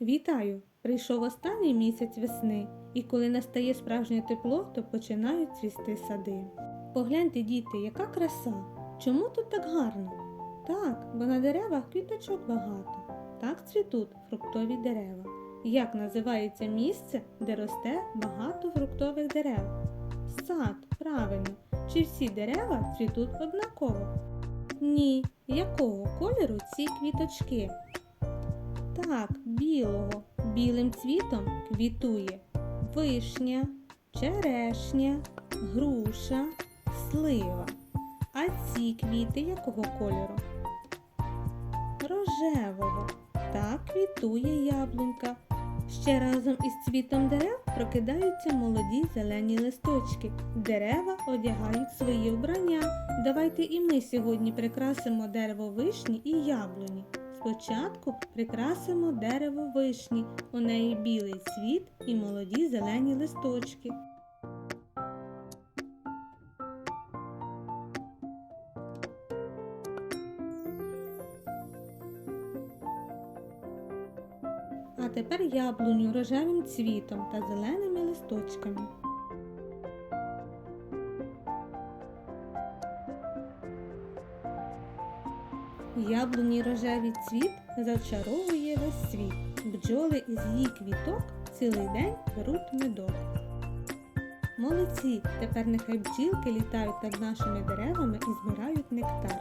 Вітаю! Прийшов останній місяць весни, і коли настає справжнє тепло, то починають цвісти сади. Погляньте, діти, яка краса! Чому тут так гарно? Так, бо на деревах квіточок багато. Так цвітуть фруктові дерева. Як називається місце, де росте багато фруктових дерев? Сад, правильно. Чи всі дерева цвітуть однаково? Ні. Якого кольору ці квіточки? Так, білого. Білим цвітом квітує вишня, черешня, груша, слива. А ці квіти якого кольору? Рожевого. Так квітує яблунька. Ще разом із цвітом дерев прокидаються молоді зелені листочки. Дерева одягають свої вбрання. Давайте і ми сьогодні прикрасимо дерево вишні і яблуні. Спочатку прикрасимо дерево вишні. У неї білий цвіт і молоді зелені листочки. А тепер яблуню рожевим цвітом та зеленими листочками. Яблуні рожевий цвіт зачаровує весь світ. Бджоли із її квіток цілий день беруть медок. Молодці! Тепер нехай бджілки літають над нашими деревами і збирають нектар.